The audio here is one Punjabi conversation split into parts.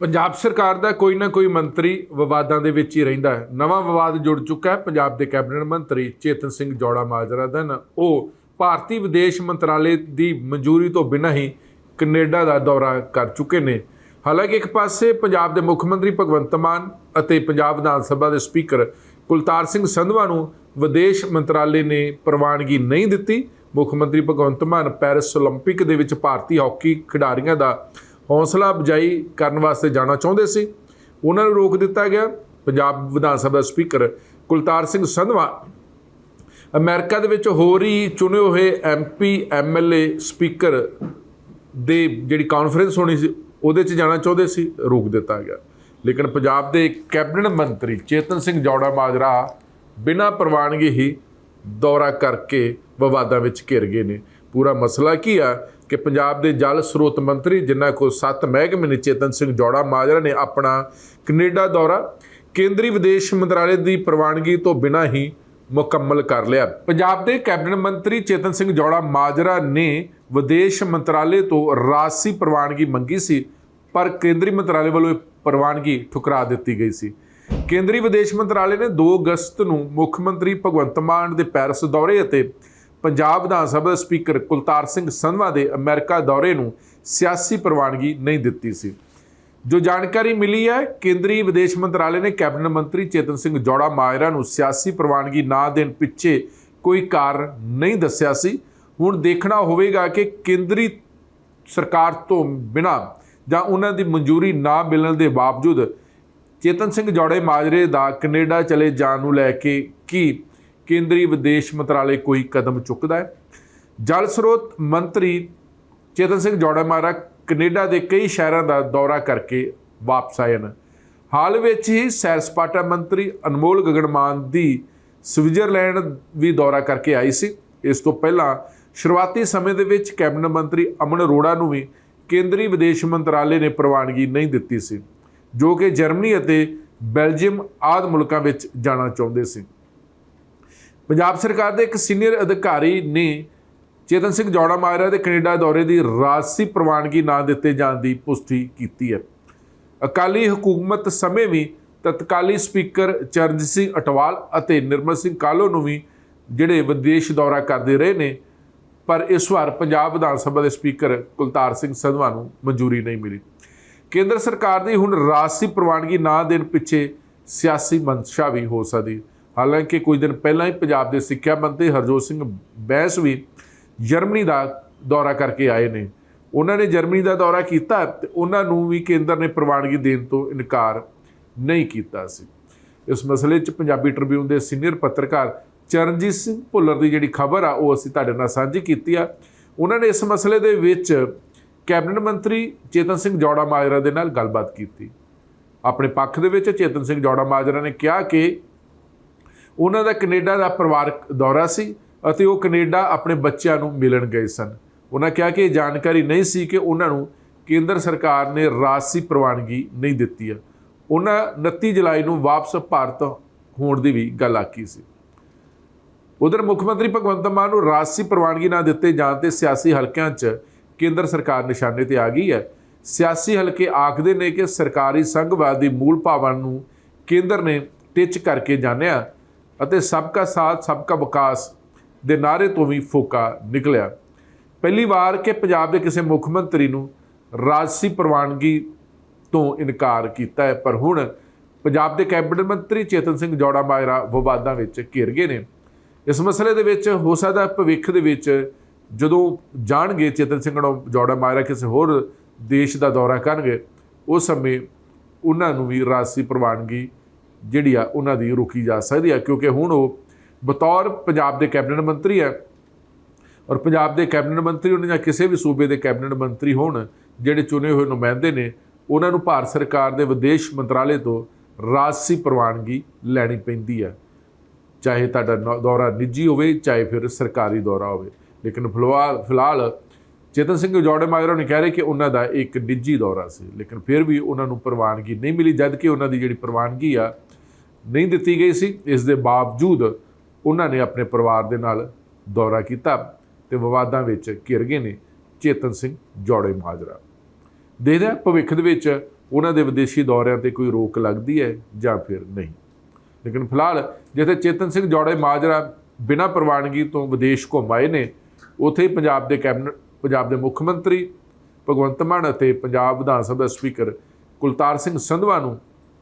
ਪੰਜਾਬ ਸਰਕਾਰ ਦਾ ਕੋਈ ਨਾ ਕੋਈ ਮੰਤਰੀ ਵਿਵਾਦਾਂ ਦੇ ਵਿੱਚ ਹੀ ਰਹਿੰਦਾ ਹੈ ਨਵਾਂ ਵਿਵਾਦ ਜੁੜ ਚੁੱਕਾ ਹੈ ਪੰਜਾਬ ਦੇ ਕੈਬਨਿਟ ਮੰਤਰੀ ਚੇਤਨ ਸਿੰਘ ਜੌੜਾ ਮਾਜਰਾ ਦਾ ਨਾ ਉਹ ਭਾਰਤੀ ਵਿਦੇਸ਼ ਮੰਤਰਾਲੇ ਦੀ ਮਨਜ਼ੂਰੀ ਤੋਂ ਬਿਨਾਂ ਹੀ ਕੈਨੇਡਾ ਦਾ ਦੌਰਾ ਕਰ ਚੁੱਕੇ ਨੇ ਹਾਲਾਂਕਿ ਇੱਕ ਪਾਸੇ ਪੰਜਾਬ ਦੇ ਮੁੱਖ ਮੰਤਰੀ ਭਗਵੰਤ ਮਾਨ ਅਤੇ ਪੰਜਾਬ ਵਿਧਾਨ ਸਭਾ ਦੇ ਸਪੀਕਰ ਕੁਲਤਾਰ ਸਿੰਘ ਸੰਧਵਾ ਨੂੰ ਵਿਦੇਸ਼ ਮੰਤਰਾਲੇ ਨੇ ਪ੍ਰਵਾਨਗੀ ਨਹੀਂ ਦਿੱਤੀ ਮੁੱਖ ਮੰਤਰੀ ਭਗਵੰਤ ਮਾਨ ਪੈਰਿਸ 올림픽 ਦੇ ਵਿੱਚ ਭਾਰਤੀ ਹਾਕੀ ਖਿਡਾਰੀਆਂ ਦਾ ਹੌਸਲਾ ਅਫਜ਼ਾਈ ਕਰਨ ਵਾਸਤੇ ਜਾਣਾ ਚਾਹੁੰਦੇ ਸੀ। ਉਹਨਾਂ ਨੂੰ ਰੋਕ ਦਿੱਤਾ ਗਿਆ। ਪੰਜਾਬ ਵਿਧਾਨ ਸਭਾ ਸਪੀਕਰ ਕੁਲਤਾਰ ਸਿੰਘ ਸੰਧਵਾ ਅਮਰੀਕਾ ਦੇ ਵਿੱਚ ਹੋ ਰਹੀ ਚੁਣੇ ਹੋਏ ਐਮਪੀ ਐਮਐਲਏ ਸਪੀਕਰ ਦੇ ਜਿਹੜੀ ਕਾਨਫਰੰਸ ਹੋਣੀ ਸੀ, ਉਹਦੇ 'ਚ ਜਾਣਾ ਚਾਹੁੰਦੇ ਸੀ। ਰੋਕ ਦਿੱਤਾ ਗਿਆ। ਲੇਕਿਨ ਪੰਜਾਬ ਦੇ ਕੈਬਨਿਟ ਮੰਤਰੀ ਚੇਤਨ ਸਿੰਘ ਜੌੜਾ ਮਾਜਰਾ ਬਿਨਾਂ ਪ੍ਰਵਾਨਗੀ ਹੀ ਦੌਰਾ ਕਰਕੇ ਵਿਵਾਦਾਂ ਵਿੱਚ ਘਿਰ ਗਏ ਨੇ। ਪੂਰਾ ਮਸਲਾ ਕੀ ਆ? ਕਿ ਪੰਜਾਬ ਦੇ ਜਲ ਸਰੋਤ ਮੰਤਰੀ ਜਿਨ੍ਹਾਂ ਕੋਲ ਸੱਤ ਮਹਿਕਮੇ ਨੇ, ਚੇਤਨ ਸਿੰਘ ਜੋੜਾ ਮਾਜਰਾ ਨੇ ਆਪਣਾ ਕੈਨੇਡਾ ਦੌਰਾ, ਕੇਂਦਰੀ ਵਿਦੇਸ਼ ਮੰਤਰਾਲੇ ਦੀ ਪ੍ਰਵਾਨਗੀ ਤੋਂ ਬਿਨਾਂ ਹੀ ਮੁਕੰਮਲ ਕਰ ਲਿਆ। ਪੰਜਾਬ ਦੇ ਕੈਬਨਿਟ ਮੰਤਰੀ ਚੇਤਨ ਸਿੰਘ ਜੋੜਾ ਮਾਜਰਾ ਨੇ ਵਿਦੇਸ਼ ਮੰਤਰਾਲੇ ਤੋਂ ਰਾਸ਼ੀ ਪ੍ਰਵਾਨਗੀ ਮੰਗੀ ਸੀ, ਪਰ ਕੇਂਦਰੀ ਮੰਤਰਾਲੇ ਵੱਲੋਂ ਇਹ ਪ੍ਰਵਾਨਗੀ ਠੁਕਰਾ ਦਿੱਤੀ ਗਈ ਸੀ। ਕੇਂਦਰੀ ਵਿਦੇਸ਼ ਮੰਤਰਾਲੇ ਨੇ 2 ਅਗਸਤ ਨੂੰ ਮੁੱਖ ਮੰਤਰੀ ਭਗਵੰਤ ਮਾਨ ਦੇ ਪੈਰਿਸ ਦੌਰੇ ਅਤੇ ਪੰਜਾਬ ਵਿਧਾਨ ਸਭਾ ਸਪੀਕਰ ਕੁਲਤਾਰ ਸਿੰਘ ਸੰਧਵਾ ਦੇ ਅਮਰੀਕਾ ਦੌਰੇ ਨੂੰ ਸਿਆਸੀ ਪ੍ਰਵਾਨਗੀ ਨਹੀਂ ਦਿੱਤੀ ਸੀ। ਜੋ ਜਾਣਕਾਰੀ ਮਿਲੀ ਹੈ, ਕੇਂਦਰੀ ਵਿਦੇਸ਼ ਮੰਤਰਾਲੇ ਨੇ ਕੈਬਨਿਟ ਮੰਤਰੀ ਚੇਤਨ ਸਿੰਘ ਜੋੜਾ ਮਾਜਰਾ ਨੂੰ ਸਿਆਸੀ ਪ੍ਰਵਾਨਗੀ ਨਾ ਦੇਣ ਪਿੱਛੇ ਕੋਈ ਕਾਰਨ ਨਹੀਂ ਦੱਸਿਆ ਸੀ। ਹੁਣ ਦੇਖਣਾ ਹੋਵੇਗਾ ਕਿ ਕੇਂਦਰੀ ਸਰਕਾਰ ਤੋਂ ਬਿਨਾਂ ਜਾਂ ਉਹਨਾਂ ਦੀ ਮਨਜ਼ੂਰੀ ਨਾ ਮਿਲਣ ਦੇ ਬਾਵਜੂਦ ਚੇਤਨ ਸਿੰਘ ਜੋੜੇ ਮਾਜਰੇ ਦਾ ਕੈਨੇਡਾ ਚਲੇ ਜਾਣ ਨੂੰ ਲੈ ਕੇ ਕੀ ਕੇਂਦਰੀ ਵਿਦੇਸ਼ ਮੰਤਰਾਲੇ ਕੋਈ ਕਦਮ ਚੁੱਕਦਾ ਹੈ। ਜਲ ਸਰੋਤ ਮੰਤਰੀ ਚੇਤਨ ਸਿੰਘ ਜੋੜਾਮਾਰਾ ਮਾਜਰਾ ਕੈਨੇਡਾ ਦੇ ਕਈ ਸ਼ਹਿਰਾਂ ਦਾ ਦੌਰਾ ਕਰਕੇ ਵਾਪਸ ਆਏ ਹਨ। ਹਾਲ ਵਿੱਚ ਹੀ ਸੈਰ ਸਪਾਟਾ ਮੰਤਰੀ ਅਨਮੋਲ ਗਗਨਮਾਨ ਦੀ ਸਵਿਟਜ਼ਰਲੈਂਡ ਵੀ ਦੌਰਾ ਕਰਕੇ ਆਈ ਸੀ। ਇਸ ਤੋਂ ਪਹਿਲਾਂ ਸ਼ੁਰੂਆਤੀ ਸਮੇਂ ਦੇ ਵਿੱਚ ਕੈਬਨਿਟ ਮੰਤਰੀ ਅਮਨ ਅਰੋੜਾ ਨੂੰ ਵੀ ਕੇਂਦਰੀ ਵਿਦੇਸ਼ ਮੰਤਰਾਲੇ ਨੇ ਪ੍ਰਵਾਨਗੀ ਨਹੀਂ ਦਿੱਤੀ ਸੀ, ਜੋ ਕਿ ਜਰਮਨੀ ਅਤੇ ਬੈਲਜੀਅਮ ਆਦ ਮੁਲਕਾਂ ਵਿੱਚ ਜਾਣਾ ਚਾਹੁੰਦੇ ਸੀ। ਪੰਜਾਬ ਸਰਕਾਰ ਦੇ ਇੱਕ ਸੀਨੀਅਰ ਅਧਿਕਾਰੀ ਨੇ ਚੇਤਨ ਸਿੰਘ ਜੋੜਾ ਮਾਜਰਾ ਦੇ ਕੈਨੇਡਾ ਦੌਰੇ ਦੀ ਰਾਜਸੀ ਪ੍ਰਵਾਨਗੀ ਨਾ ਦਿੱਤੇ ਜਾਣ ਦੀ ਪੁਸ਼ਟੀ ਕੀਤੀ ਹੈ। ਅਕਾਲੀ ਹਕੂਮਤ ਸਮੇਂ ਵੀ ਤਤਕਾਲੀ ਸਪੀਕਰ ਚਰਨਜੀਤ ਸਿੰਘ ਅਟਵਾਲ ਅਤੇ ਨਿਰਮਲ ਸਿੰਘ ਕਾਲੋ ਨੂੰ ਵੀ ਜਿਹੜੇ ਵਿਦੇਸ਼ ਦੌਰਾ ਕਰਦੇ ਰਹੇ ਨੇ, ਪਰ ਇਸ ਵਾਰ ਪੰਜਾਬ ਵਿਧਾਨ ਸਭਾ ਦੇ ਸਪੀਕਰ ਕੁਲਤਾਰ ਸਿੰਘ ਸੰਧਵਾ ਨੂੰ ਮਨਜ਼ੂਰੀ ਨਹੀਂ ਮਿਲੀ। ਕੇਂਦਰ ਸਰਕਾਰ ਦੀ ਹੁਣ ਰਾਜਸੀ ਪ੍ਰਵਾਨਗੀ ਨਾ ਦੇਣ ਪਿੱਛੇ ਸਿਆਸੀ ਮਨਸ਼ਾ ਵੀ ਹੋ ਸਕਦੀ ਹਾਲਾਂਕਿ ਕੁਝ ਦਿਨ ਪਹਿਲਾਂ ਹੀ ਪੰਜਾਬ ਦੇ ਸਿੱਖਿਆ ਮੰਤਰੀ ਹਰਜੋਤ ਸਿੰਘ ਬੈਂਸ ਵੀ ਜਰਮਨੀ ਦਾ ਦੌਰਾ ਕਰਕੇ ਆਏ ਨੇ। ਉਹਨਾਂ ਨੇ ਜਰਮਨੀ ਦਾ ਦੌਰਾ ਕੀਤਾ ਤੇ ਉਹਨਾਂ ਨੂੰ ਵੀ ਕੇਂਦਰ ਨੇ ਪ੍ਰਵਾਨਗੀ ਦੇਣ ਤੋਂ ਇਨਕਾਰ ਨਹੀਂ ਕੀਤਾ ਸੀ। ਇਸ ਮਸਲੇ 'ਚ ਪੰਜਾਬੀ ਟ੍ਰਿਬਿਊਨ ਦੇ ਸੀਨੀਅਰ ਪੱਤਰਕਾਰ ਚਰਨਜੀਤ ਸਿੰਘ ਭੁੱਲਰ ਦੀ ਜਿਹੜੀ ਖਬਰ ਆ, ਉਹ ਅਸੀਂ ਤੁਹਾਡੇ ਨਾਲ ਸਾਂਝੀ ਕੀਤੀ ਆ। ਉਹਨਾਂ ਨੇ ਇਸ ਮਸਲੇ ਦੇ ਵਿੱਚ ਕੈਬਨਿਟ ਮੰਤਰੀ ਚੇਤਨ ਸਿੰਘ ਜੋੜਾ ਮਾਜਰਾ ਦੇ ਨਾਲ ਗੱਲਬਾਤ ਕੀਤੀ। ਆਪਣੇ ਪੱਖ ਦੇ ਵਿੱਚ ਚੇਤਨ ਸਿੰਘ ਜੋੜਾ ਮਾਜਰਾ ਨੇ ਕਿਹਾ ਕਿ ਉਹਨਾਂ ਦਾ ਕੈਨੇਡਾ ਦਾ ਪਰਿਵਾਰਕ ਦੌਰਾ ਸੀ ਅਤੇ ਉਹ ਕੈਨੇਡਾ ਆਪਣੇ ਬੱਚਿਆਂ ਨੂੰ ਮਿਲਣ ਗਏ ਸਨ। ਉਹਨਾਂ ਕਿਹਾ ਕਿ ਇਹ ਜਾਣਕਾਰੀ ਨਹੀਂ ਸੀ ਕਿ ਉਹਨਾਂ ਨੂੰ ਕੇਂਦਰ ਸਰਕਾਰ ਨੇ ਰਾਜਸੀ ਪ੍ਰਵਾਨਗੀ ਨਹੀਂ ਦਿੱਤੀ ਹੈ। ਉਹਨਾਂ 29 ਜੁਲਾਈ ਨੂੰ ਵਾਪਸ ਭਾਰਤ ਹੋਣ ਦੀ ਵੀ ਗੱਲ ਆਖੀ ਸੀ। ਉਧਰ ਮੁੱਖ ਮੰਤਰੀ ਭਗਵੰਤ ਮਾਨ ਨੂੰ ਰਾਜਸੀ ਪ੍ਰਵਾਨਗੀ ਨਾ ਦਿੱਤੇ ਜਾਣ ਤੇ ਸਿਆਸੀ ਹਲਕਿਆਂ 'ਚ ਕੇਂਦਰ ਸਰਕਾਰ ਨਿਸ਼ਾਨੇ ਤੇ ਆ ਗਈ ਹੈ। ਸਿਆਸੀ ਹਲਕੇ ਆਖਦੇ ਨੇ ਕਿ ਸਰਕਾਰੀ ਸੰਘਵਾਦ ਦੀ ਮੂਲ ਭਾਵਨਾ ਨੂੰ ਕੇਂਦਰ ਨੇ ਟਿੱਚ ਕਰਕੇ ਜਾਣਿਆ ਅਤੇ ਸਭ ਸਬਕਾ ਸਾਥ ਸਭ ਸਬਕਾ ਵਿਕਾਸ ਦੇ ਨਾਅਰੇ ਤੋਂ ਵੀ ਫੋਕਾ ਨਿਕਲਿਆ। ਪਹਿਲੀ ਵਾਰ ਕਿ ਪੰਜਾਬ ਦੇ ਕਿਸੇ ਮੁੱਖ ਮੰਤਰੀ ਨੂੰ ਰਾਜਸੀ ਪ੍ਰਵਾਨਗੀ ਤੋਂ ਇਨਕਾਰ ਕੀਤਾ ਹੈ, ਪਰ ਹੁਣ ਪੰਜਾਬ ਦੇ ਕੈਬਨਿਟ ਮੰਤਰੀ ਚੇਤਨ ਸਿੰਘ ਜੋੜਾ ਮਾਜਰਾ ਵਿਵਾਦਾਂ ਵਿੱਚ ਘਿਰ ਗਏ ਨੇ। ਇਸ ਮਸਲੇ ਦੇ ਵਿੱਚ ਹੋ ਸਕਦਾ ਭਵਿੱਖ ਦੇ ਵਿੱਚ ਜਦੋਂ ਜਾਣਗੇ ਚੇਤਨ ਸਿੰਘ ਜੋੜਾ ਮਾਜਰਾ ਕਿਸੇ ਹੋਰ ਦੇਸ਼ ਦਾ ਦੌਰਾ ਕਰਨਗੇ, ਉਸ ਸਮੇਂ ਉਹਨਾਂ ਨੂੰ ਵੀ ਰਾਜਸੀ ਪ੍ਰਵਾਨਗੀ ਜਿਹੜੀ ਆ ਉਹਨਾਂ ਦੀ ਰੋਕੀ ਜਾ ਸਕਦੀ ਆ, ਕਿਉਂਕਿ ਹੁਣ ਉਹ ਬਤੌਰ ਪੰਜਾਬ ਦੇ ਕੈਬਨਿਟ ਮੰਤਰੀ ਹੈ ਔਰ ਪੰਜਾਬ ਦੇ ਕੈਬਨਿਟ ਮੰਤਰੀ ਹੋਣ ਜਾਂ ਕਿਸੇ ਵੀ ਸੂਬੇ ਦੇ ਕੈਬਨਿਟ ਮੰਤਰੀ ਹੋਣ, ਜਿਹੜੇ ਚੁਣੇ ਹੋਏ ਨੁਮਾਇੰਦੇ ਨੇ, ਉਹਨਾਂ ਨੂੰ ਭਾਰਤ ਸਰਕਾਰ ਦੇ ਵਿਦੇਸ਼ ਮੰਤਰਾਲੇ ਤੋਂ ਰਾਜਸੀ ਪ੍ਰਵਾਨਗੀ ਲੈਣੀ ਪੈਂਦੀ ਆ। ਚਾਹੇ ਤੁਹਾਡਾ ਨੌ- ਦੌਰਾ ਨਿੱਜੀ ਹੋਵੇ, ਚਾਹੇ ਫਿਰ ਸਰਕਾਰੀ ਦੌਰਾ ਹੋਵੇ। ਲੇਕਿਨ ਫਿਲਹਾਲ ਫਿਲਹਾਲ ਚੇਤਨ ਸਿੰਘ ਜੌੜੇ ਮਾਜਰਾ ਨੇ ਕਹਿ ਰਹੇ ਕਿ ਉਹਨਾਂ ਦਾ ਇੱਕ ਨਿੱਜੀ ਦੌਰਾ ਸੀ। ਲੇਕਿਨ ਫਿਰ ਵੀ ਉਹਨਾਂ ਨੂੰ ਪ੍ਰਵਾਨਗੀ ਨਹੀਂ ਮਿਲੀ ਜਦ ਕਿ ਉਹਨਾਂ ਦੀ ਜਿਹੜੀ ਪ੍ਰਵਾਨਗੀ ਆ ਨਹੀਂ ਦਿੱਤੀ ਗਈ ਸੀ। ਇਸ ਦੇ ਬਾਵਜੂਦ ਉਹਨਾਂ ਨੇ ਆਪਣੇ ਪਰਿਵਾਰ ਦੇ ਨਾਲ ਦੌਰਾ ਕੀਤਾ ਤੇ ਵਿਵਾਦਾਂ ਵਿੱਚ ਘਿਰ ਗਏ ਨੇ ਚੇਤਨ ਸਿੰਘ ਜੋੜੇ ਮਾਜਰਾ। ਦੇਖਦੇ ਭਵਿੱਖ ਦੇ ਵਿੱਚ ਉਹਨਾਂ ਦੇ ਵਿਦੇਸ਼ੀ ਦੌਰਿਆਂ ਤੇ ਕੋਈ ਰੋਕ ਲੱਗਦੀ ਹੈ ਜਾਂ ਫਿਰ ਨਹੀਂ। ਲੇਕਿਨ ਫਿਲਹਾਲ ਜਿੱਥੇ ਚੇਤਨ ਸਿੰਘ ਜੋੜੇ ਮਾਜਰਾ ਬਿਨਾਂ ਪ੍ਰਵਾਨਗੀ ਤੋਂ ਵਿਦੇਸ਼ ਘੁੰਮ ਆਏ ਨੇ, ਉੱਥੇ ਹੀ ਪੰਜਾਬ ਦੇ ਕੈਬਨਿਟ, ਪੰਜਾਬ ਦੇ ਮੁੱਖ ਮੰਤਰੀ ਭਗਵੰਤ ਮਾਨ ਅਤੇ ਪੰਜਾਬ ਵਿਧਾਨ ਸਭਾ ਸਪੀਕਰ ਕੁਲਤਾਰ ਸਿੰਘ ਸੰਧਵਾ ਨੂੰ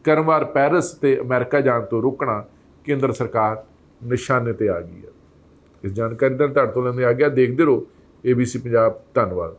ਕਰਮਵਾਰ ਪੈਰਿਸ ਤੇ ਅਮਰੀਕਾ ਜਾਣ ਤੋਂ ਰੋਕਣਾ ਕੇਂਦਰ ਸਰਕਾਰ ਨਿਸ਼ਾਨੇ ਤੇ ਆ ਗਈ ਹੈ। ਇਸ ਜਾਣਕਾਰੀ ਦਾ ਤੁਹਾਡੇ ਤੋਂ ਲੈਂਦੇ ਆ ਗਿਆ। ਦੇਖਦੇ ਰਹੋ। ABC ਪੰਜਾਬ ਧੰਨਵਾਦ।